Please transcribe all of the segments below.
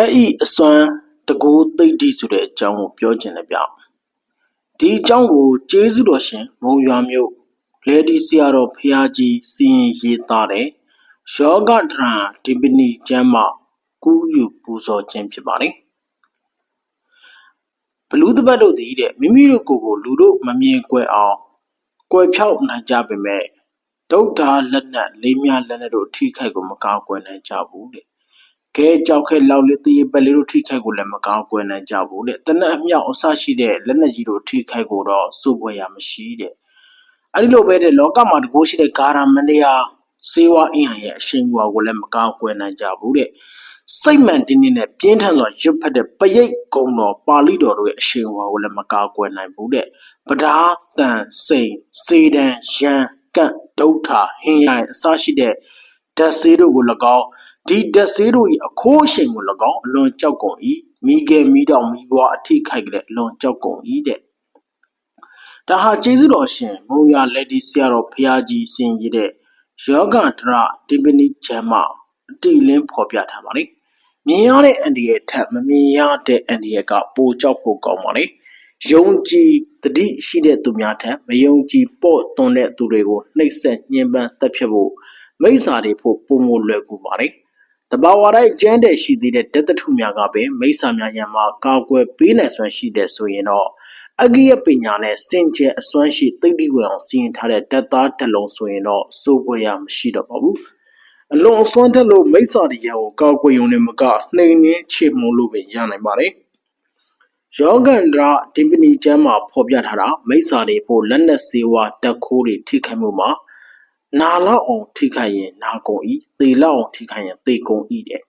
တက်ဤအစွမ်းတကူသိတ္တိဆိုတဲ့အကြောင်းကိုပြောခြင်းလည်းဗျဒီအကြောင်းကိုကျေးဇူးတော်ရှင်မုံရွာမြို့လေဒီဆရာတော်ဖရာကြီးစီရင်ရေးသားတဲ့ယောဂဒရံဒီပနီကျမ်းမှကူးယူပူဇော်ခြင်းဖြစ်ပါတယ်ဘလူးတပတ်တို့သည်တဲ့မိမိတို့ကိုယ်ကိုလူတို့မမြင်ကွယ်အောင်ကွယ်ဖြောက်နိုင်ကြပေမဲ့ဒုဒ္ဒါလက်နက်လေးမြလက်နက်တို့ထိခိုက်ကိုမကာကွယ်နိုင်ကြဘူးတဲ့ ခဲကြောက်ခဲလောက်လေးတရေပက်လေးတို့ထိခိုက်ကိုလည်းမကာကွယ်နိုင်ကြဘူးတဲ့တနက်အမြောက်အဆရှိတဲ့လက်နက်ကြီးတို့ထိခိုက်ကိုတော့စိုးပွဲရမရှိတဲ့အဲ့ဒီလိုပဲတဲ့လောကမှာတကိုးရှိတဲ့ဂါရမဏိယာစေဝါအင်းဟန်ရဲ့အရှင်ဘွားကိုလည်းမကာကွယ်နိုင်ကြဘူးတဲ့စိတ်မှန်တင်းတင်းနဲ့ပြင်းထန်စွာရွတ်ဖက်တဲ့ပရိတ်ကုံတော်ပါဠိတော်တို့ရဲ့အရှင်ဘွားကိုလည်းမကာကွယ်နိုင်ဘူးတဲ့ပဒါတန်စိန်စေတံရန်ကန့်ဒုဋ္ဌဟင်းရိုင်အစရှိတဲ့ဓာတ်ဆေးတို့ကို၎င်း ဒီဓာတ်ဆေးတို့၏အခိုးအရှိန်ကို၎င်းအလွန်ကြောက်ကုန်၏မိကဲမိတောင်မိဘွားအထိခိုက်ကလေးအလွန်ကြောက်ကုန်၏တဲ့ဒါဟာကျေးဇူးတော်ရှင်မုံရလက်ဒီဆရာတော်ဖရာကြီးစင်ကြီးတဲ့ယောဂဒရတိပနိဂျမအတိလင်းဖော်ပြထားပါလေမြင်ရတဲ့အန်ဒီရဲ့ထက်မမြင်ရတဲ့အန်ဒီရဲ့ကပိုကြောက်ဖို့ကောင်းပါလေယုံကြည်တတိရှိတဲ့သူများထက်မယုံကြည်ပေါ့သွန်တဲ့သူတွေကိုနှိပ်စက်ညှဉ်းပန်းတက်ဖြတ်ဖို့မိစ္ဆာတွေဖို့ပုံမလွယ်ကူပါလေ တဘာဝတိုင်းကျန်းတဲ့ရှိသေးတဲ့တတထုများကပင်မိစ္ဆာများယံမှာကာကွယ်ပေးနိုင်စွမ်းရှိတဲ့ဆိုရင်တော့အဂိယပညာနဲ့စင်ကြယ်အစွမ်းရှိသိတိကွယ်အောင်စီရင်ထားတဲ့ဓာတ်သားတစ်လုံးဆိုရင်တော့စိုးပွဲရမရှိတော့ပါဘူးအလွန်အစွမ်းတက်လို့မိစ္ဆာတရားကိုကောက်ွယ်ုံနဲ့မကနှိမ်နှင်းချေမှုန်းလို့ပဲရနိုင်ပါတယ်ယောဂန္ဒရာဒီပနီကျမ်းမှာဖော်ပြထားတာမိစ္ဆာတွေဖို့လက်နက်စေဝါတက်ခိုးတွေထိခိုက်မှုမှာ နာလောက်အောင်ထိခိုက်ရင်နာကုန်ဤသေလောက်အောင်ထိခိုက်ရင်သေကုန်ဤတဲ့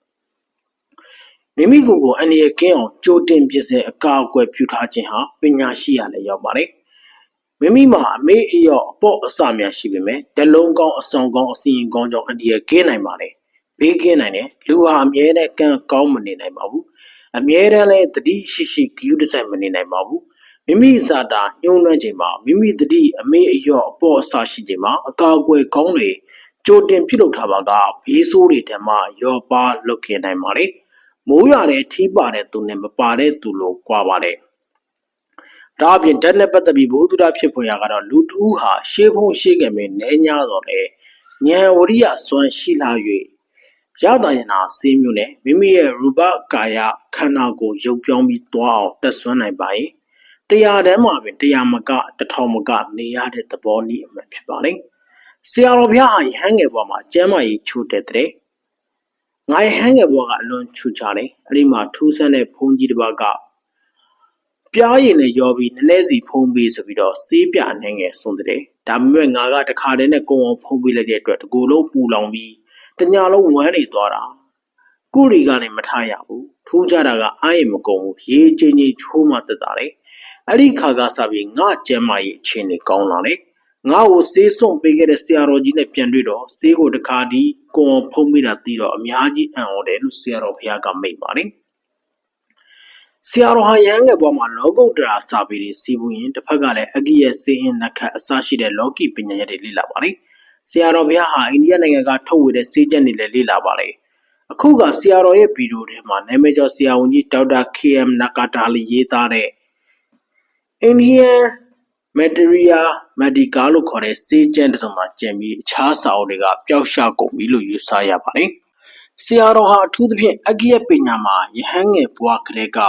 မိမိကိုယ်ကိုအနေရကင်းအောင်ကြိုတင်ပြစေအကာအကွယ်ပြုထားခြင်းဟာပညာရှိရလည်းရောက်ပါတယ်မိမိမှာအမေးအယော့အပေါ့အဆများရှိပေမဲ့တလုံးကောင်းအဆောင်ကောင်းအစီရင်ကောင်းကြောင့်အနေရကင်းနိုင်ပါတယ်ဘေးကင်းနိုင်တယ်လူဟာအမြဲတမ်းကံကောင်းမနေနိုင်ပါဘူးအမြဲတမ်းလည်းတတိရှိရှိဂရုတစိုက်မနေနိုင်ပါဘူး မိမိစာတာညှိုးနှွမ်းချိန်မှာမိမိတတိအမေအယော့အပေါ့အဆရှိချိန်မှာအကာအကွယ်ကောင်းတွေကြိုတင်ပြုလုပ်ထားပါကဘေးဆိုးတွေတည်းမှရော့ပါလွတ်ခဲ့နိုင်ပါလေမိုးရွာတဲ့ထီးပါတဲ့သူနဲ့မပါတဲ့သူလို့ကြွားပါတယ်ဒါအပြင်ဓာတ်နဲ့ပတ်သက်ပြီးဘုဒ္ဓရဖြစ်ဖွယ်ရာကတော့လူတူဟာရှေးဖုံးရှေးကံမင်းနဲညာတော့လေဉာဏ်ဝရိယစွမ်းရှိလာ၍ရတာယနာစေးမျိုးနဲ့မိမိရဲ့ရူပကာယခန္ဓာကိုရုပ်ပြောင်းပြီးသွားအောင်တက်ဆွမ်းနိုင်ပါရင် တရားတမ်းမှာပင်တရားမကတထောင်မကနေရတဲ့သဘောနည်းအမှန်ဖြစ်ပါလိမ့်ဆရာတော်ဘုရားဟာဟန်းငယ်ဘဝမှာကျမ်းမာရေးချိုးတဲ့တဲ့ငါရဲ့ဟန်းငယ်ဘဝကအလွန်ချူချတယ်အဲ့ဒီမှာထူးဆန်းတဲ့ဘုန်းကြီးတစ်ပါးကပြားရည်နဲ့ရောပြီးနည်းနည်းစီဖုံးပေးဆိုပြီးတော့စေးပြနေငယ်ဆုံးတဲ့ဒါပေမဲ့ငါကတခါတည်းနဲ့ကုံအောင်ဖုံးပေးလိုက်တဲ့အတွက်တကူလုံးပူလောင်ပြီးတညာလုံးဝမ်းနေသွားတာကုရီကနေမထရဘူးထူးကြတာကအားရမကုန်ဘူးရေးချင်းချင်းချိုးမှတက်တာလေ အဲ့ဒီခါကစပြီးငါကျမ်းမာရေးအခြေအနေကောင်းလာလေငါ့ကိုဆေးစွန့်ပေးခဲ့တဲ့ဆရာတော်ကြီးနဲ့ပြန်တွေ့တော့ဆေးကိုတခါဒီကွန်ဖုံးမိတာသိတော့အများကြီးအံ့ဩတယ်လို့ဆရာတော်ဘုရားကမိတ်ပါတယ်ဆရာတော်ဟာရဟန်းငယ်ဘဝမှာလောကုတ္တရာစာပေတွေစီးပူးရင်တစ်ဖက်ကလည်းအဂိယစေဟင်နခတ်အစရှိတဲ့လောကီပညာရပ်တွေလေ့လာပါတယ်ဆရာတော်ဘုရားဟာအိန္ဒိယနိုင်ငံကထုတ်ဝေတဲ့စေချက်တွေလည်းလေ့လာပါတယ်အခုကဆရာတော်ရဲ့ဗီဒီယိုထဲမှာနာမည်ကျော်ဆရာဝန်ကြီးဒေါက်တာ KM နကာတာလီရေးသားတဲ့ Indian Materia Medica လို့ခေါ်တဲ့စေကျန်တစ်စုံမှာ ကျင်ပြီး အခြားစာအုပ်တွေက ပျောက်ရှကုန်ပြီလို့ ယူဆရပါတယ်။ဆရာတော်ဟာ အထူးသဖြင့် အဂိယပညာမှာ ယဟန်ငယ်ဘဝကလေးက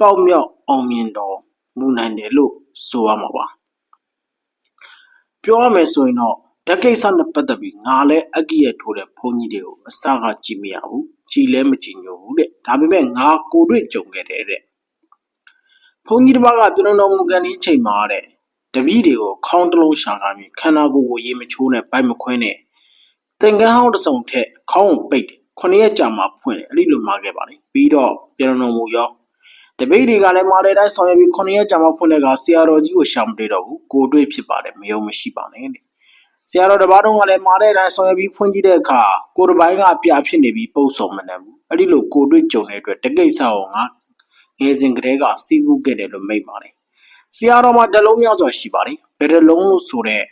ပေါက်မြောက်အောင်မြင်တော်မူနိုင်တယ်လို့ ဆိုရမှာပါ။ပြောရမယ်ဆိုရင်တော့ဓကိစ္စနဲ့ ပတ်သက်ပြီး ငါလည်း အဂိယထိုးတဲ့ ဘုန်းကြီးတွေကို အစက ကြည့်မရဘူး။ကြည်လည်း မကြည်ညိုဘူးတဲ့။ဒါပေမဲ့ ငါ ကိုတွေ့ကြုံခဲ့တယ်တဲ့ ဘုန်းကြီးတစ်ပါးကပြုံးတော်မူကန်ဒီချိန်မှာတဲ့တပည့်တွေကိုခေါင်းတလုံးရှာကားပြီးခန္ဓာကိုယ်ကိုရေမချိုးနဲ့ပိုက်မခွင်းနဲ့သင်္ကန်းဟောင်းတစ်စုံထက်ခေါင်းကိုပိတ်တယ်ခုနှစ်ရက်ကြာမှဖွင့်တယ်အဲ့ဒီလိုမှာခဲ့ပါလေပြီးတော့ပြုံးတော်မူရောတပည့်တွေကလည်းမာတဲ့တိုင်းဆောင်ရွက်ပြီးခုနှစ်ရက်ကြာမှဖွင့်တဲ့ကဆရာတော်ကြီးကိုရှာမတွေ့တော့ဘူးကိုတွေ့ဖြစ်ပါတယ်မယုံမရှိပါနဲ့တဲ့ဆရာတော်တပါးတော်ကလည်းမာတဲ့တိုင်းဆောင်ရွက်ပြီးဖွင့်ကြည့်တဲ့အခါကိုယ်တစ်ပိုင်းကအပြာဖြစ်နေပြီးပုတ်ဆုံမနေဘူးအဲ့ဒီလိုကိုတွေ့ကြုံတဲ့အတွက်တကိစ္စကိုငါ ငယ်စဉ်ကတည်းကစီးပူးခဲ့တယ်လို့မိတ်ပါတယ်။ဆရာတော်မှာတလုံးများစွာရှိပါတယ်။ဘယ်တလုံးလို့ဆိုတဲ့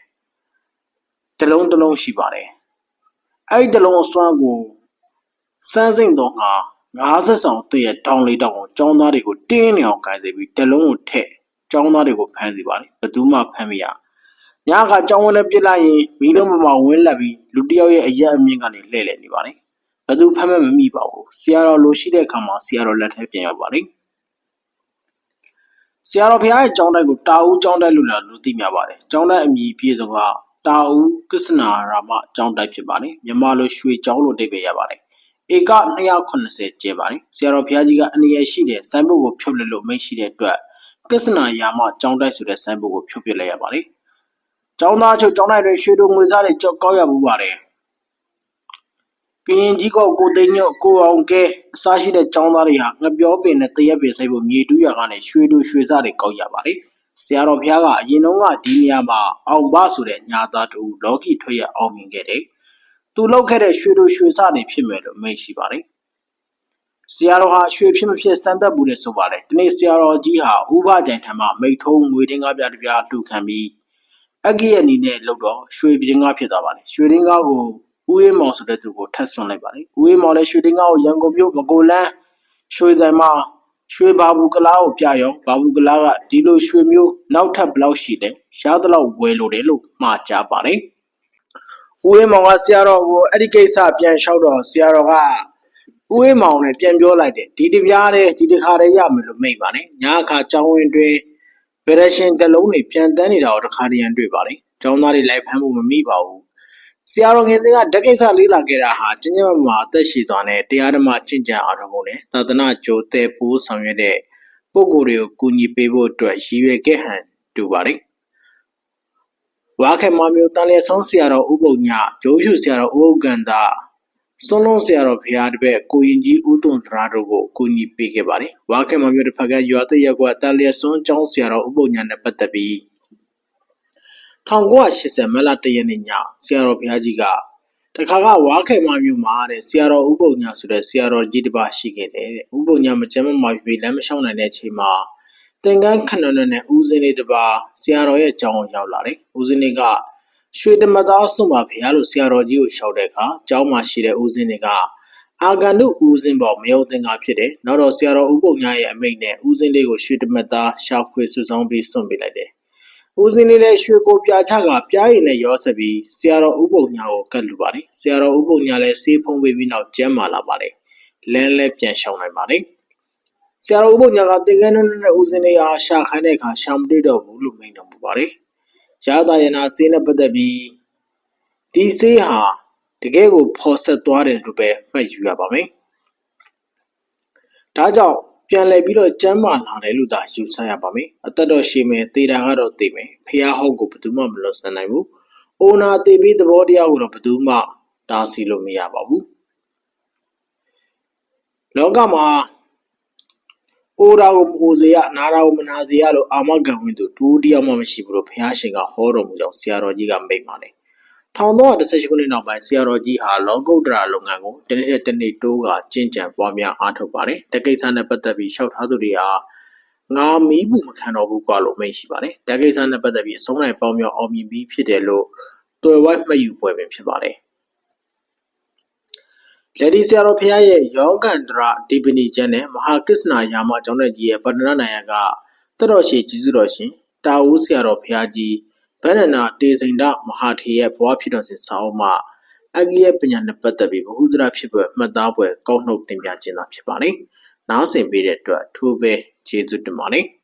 တလုံးတလုံးရှိပါတယ်။အဲ့ဒီတလုံးအစွမ်းကိုစမ်းစိမ့်တော်ဟာ50ဆောင်တည့်ရတောင်းလေးတောင်းကိုចောင်းသားတွေကိုတင်းနေအောင်ကန်စေပြီးတလုံးကိုထက်ចောင်းသားတွေကိုဖမ်းစီပါတယ်။ဘယ်သူမှဖမ်းမရဘူး။ညကကြောင်းဝင်းနဲ့ပြစ်လိုက်ရင်မီးလုံးမမဝင်းလက်ပြီးလူတယောက်ရဲ့အရက်အမြင့်ကနေလှည့်လည်နေပါတယ်။ဘသူဖမ်းမမမိပါဘူး။ဆရာတော်လိုရှိတဲ့အခါမှာဆရာတော်လက်ထဲပြန်ရောက်ပါတယ်။ ဆရာတော်ဘုရားရဲ့ကျောင်းတိုက်ကိုတာဦးကျောင်းတိုက်လို့လည်းလူသိများပါတယ်ကျောင်းတိုက်အမည်ပြည့်စုံကတာဦးကစ္စနာရာမကျောင်းတိုက်ဖြစ်ပါတယ်မြန်မာလိုရွှေကျောင်းလို့အဓိပ္ပာယ်ရပါတယ်ဧက280ကျဲပါတယ်ဆရာတော်ဘုရားကြီးကအနည်းရရှိတဲ့စိုင်းဘုတ်ကိုဖြုတ်လက်လို့မိတ်ရှိတဲ့အတွက်ကစ္စနာရာမကျောင်းတိုက်ဆိုတဲ့စိုင်းဘုတ်ကိုဖြုတ်ပစ်လိုက်ရပါတယ်ကျောင်းသားချုပ်ကျောင်းတိုက်တွေရွှေတို့ငွေသားတွေကြောက်ကောက်ရမှုပါတယ် ကရင်ကြီးကောကိုသိန်းညွတ်ကိုအောင်ကဲအစားရှိတဲ့ចောင်းသားတွေဟာငပြောပင်နဲ့တရက်ပင်ဆိုင်ဖို့မြေတူးရကနေရွှေတူရွှေစားတွေကောက်ရပါတယ်။ဆရာတော်ဘုရားကအရင်တုန်းကဒီနေရာမှာအောင်ဘဆိုတဲ့ညာသားတူလောကီထွက်ရအောင်မြင်ခဲ့တယ်။သူလောက်ခဲ့တဲ့ရွှေတူရွှေစားတွေဖြစ်မယ်လို့မိတ်ရှိပါတယ်။ဆရာတော်ဟာရွှေဖြစ်မဖြစ်စမ်းသပ်မှုနဲ့ဆိုပါတယ်။ဒီနေ့ဆရာတော်ကြီးဟာဥပကြိုင်ထံမှမိထုံးငွေတင်းကားပြတပြားတူခံပြီးအကိယအနေနဲ့လှုပ်တော့ရွှေပြင်းကားဖြစ်သွားပါတယ်။ရွှေတင်းကားကို ဦးအေးမောင်ဆိုတဲ့သူကိုထပ်ဆွန့်လိုက်ပါတယ်။ဦးအေးမောင်လည်းရွှေတင်းကားကိုရန်ကုန်မြို့မကိုလန်းရွှေဆိုင်မှာရွှေဘာဘူးကလားကိုပြရောဘာဘူးကလားကဒီလိုရွှေမျိုးနောက်ထပ်ဘယ်လောက်ရှိတယ်ရှားသလောက်ဝယ်လို့တယ်လို့မှားကြပါတယ်။ဦးအေးမောင်ကဆရာတော်ကိုအဲ့ဒီကိစ္စပြန်လျှောက်တော့ဆရာတော်ကဦးအေးမောင်နဲ့ပြန်ပြောလိုက်တယ်ဒီတပြားတဲ့ဒီတစ်ခါတည်းရမယ်လို့မိတ်ပါတယ်။ညာအခါကျောင်းဝင်တွင်ဗရရှင်တလုံးတွေပြန်တန်းနေတာကိုတစ်ခါတည်းရန်တွေ့ပါလေ။ကျောင်းသားတွေလိုက်ဖမ်းဖို့မမိပါဘူး။ ဆရာတော်ငယ်စဉ်ကဓကိစ္စလေးလာခဲ့တာဟာကျဉ်းကျဉ်းမမှာအသက်ရှည်စွာနဲ့တရားဓမ္မကျင့်ကြံအားထုတ်ဖို့နဲ့သာသနာကြိုတဲ့ပိုးဆောင်ရွက်တဲ့ပုဂ္ဂိုလ်တွေကိုကူညီပေးဖို့အတွက်ရည်ရွယ်ခဲ့ဟန်တူပါတယ်။ဝါခေမမျိုးတန်လျက်ဆုံးဆရာတော်ဥပုညဂျိုးဖြူဆရာတော်ဥပုကန္တာစွန်းလုံးဆရာတော်ဘုရားတပည့်ကိုရင်ကြီးဦးသွန်သရာတို့ကိုကူညီပေးခဲ့ပါတယ်။ဝါခေမမျိုးတစ်ဖက်ကရွာသိရက်ကွာတန်လျက်ဆုံးကျောင်းဆရာတော်ဥပုညနဲ့ပတ်သက်ပြီး 1980မလ1ရက်နေ့ညဆရာတော်ဘုရားကြီးကတခါကဝါခဲမမျိုးမှာတဲ့ဆရာတော်ဥပုံညာဆိုတဲ့ဆရာတော်ကြီးတစ်ပါးရှိခဲ့တယ်တဲ့ဥပုံညာမကျမ်းမမှာပြီလမ်းမလျှောက်နိုင်တဲ့အချိန်မှာသင်္ကန်းခဏနနဲ့ဦးစင်းလေးတစ်ပါးဆရာတော်ရဲ့ကြောင်းကိုရောက်လာတယ်ဦးစင်းလေးကရွှေတမသားစွန့်ပါဖေရလို့ဆရာတော်ကြီးကိုလျှောက်တဲ့အခါကျောင်းမှာရှိတဲ့ဦးစင်းတွေကအာဂန္တုဦးစင်းပေါ်မယုံသင်္ကာဖြစ်တယ်နောက်တော့ဆရာတော်ဥပုံညာရဲ့အမိန့်နဲ့ဦးစင်းလေးကိုရွှေတမသားရှာဖွေစုဆောင်းပြီးစွန့်ပေးလိုက်တယ် ဦးစင်းလေးလည်းရွှေကိုပြာချကပြားရည်နဲ့ရောဆက်ပြီးဆရာတော်ဥပုံညာကိုကတ်လူပါတယ်ဆရာတော်ဥပုံညာလည်းဆေးဖုံးပေးပြီးနောက်ကျမ်းမာလာပါတယ်လဲလဲပြန်ရှောင်နိုင်ပါတယ်ဆရာတော်ဥပုံညာကတင်ကန်းနဲ့ဦးစင်းလေးအားရှာခိုင်းတဲ့အခါရှာမတွေ့တော့ဘူးလို့မိန့်တော်မူပါတယ်ရသယနာဆေးနဲ့ပတ်သက်ပြီးဒီဆေးဟာတကယ်ကိုဖော်ဆက်သွားတယ်လို့ပဲမှတ်ယူရပါမယ်ဒါကြောင့် ပြန်လည်ပြီးတော့ကျမ်းမာလာတယ်လို့သာယူဆရပါမယ်အသက်တော်ရှည်မယ်သေတာကတော့သေမယ်ဖះဟောက်ကိုဘယ်သူမှမလွတ်ဆန်နိုင်ဘူးအိုနာသေပြီးသဘောတရားကိုတော့ဘယ်သူမှတားဆီးလို့မရပါဘူးလောကမှာအိုရာကိုမအိုစေရနာရာကိုမနာစေရလို့အာမခံဝင်သူတူတယောက်မှမရှိဘူးလို့ဘုရားရှင်ကဟောတော်မူကြောင်းဆရာတော်ကြီးကမိန့်ပါတယ် 1318ခုနှစ်နောက်ပိုင်းဆရာတော်ကြီးဟာလောကုတ္တရာလုပ်ငန်းကိုတနေ့တစ်နေ့တိုးကကျင့်ကြံပွားများအားထုတ်ပါတယ်။တကိစ္စနဲ့ပတ်သက်ပြီးလျှောက်ထားသူတွေဟာငါမီးဘူးမခံတော့ဘူးကွာလို့မိန့်ရှိပါတယ်။တကိစ္စနဲ့ပတ်သက်ပြီးအဆုံးနိုင်ပေါင်းများအောင်မြင်ပြီးဖြစ်တယ်လို့တွယ်ဝိုက်မှတ်ယူပွဲပင်ဖြစ်ပါတယ်။လက်ဒီဆရာတော်ဖရားရဲ့ယောဂန္တရဒီပနီကျမ်းနဲ့မဟာကစ္စနာယာမအကြောင်းတဲ့ကြီးရဲ့ဗတ္တနာနိုင်ကတတော်ရှိကျေးဇူးတော်ရှင်တာဝူဆရာတော်ဖရားကြီး ဗန္ဒနာတေစိန်ဒမဟာထေရဲ့ဘဝဖြစ်တော်စဉ်စာအုပ်မှာအဂိယပညာနဲ့ပတ်သက်ပြီးဘ ഹു ဒရာဖြစ်ပွဲမှတ်သားပွဲကောက်နှုတ်တင်ပြခြင်းသာဖြစ်ပါတယ်။နားဆင်ပေးတဲ့အတွက်ထိုးပဲကျေးဇူးတင်ပါတယ်။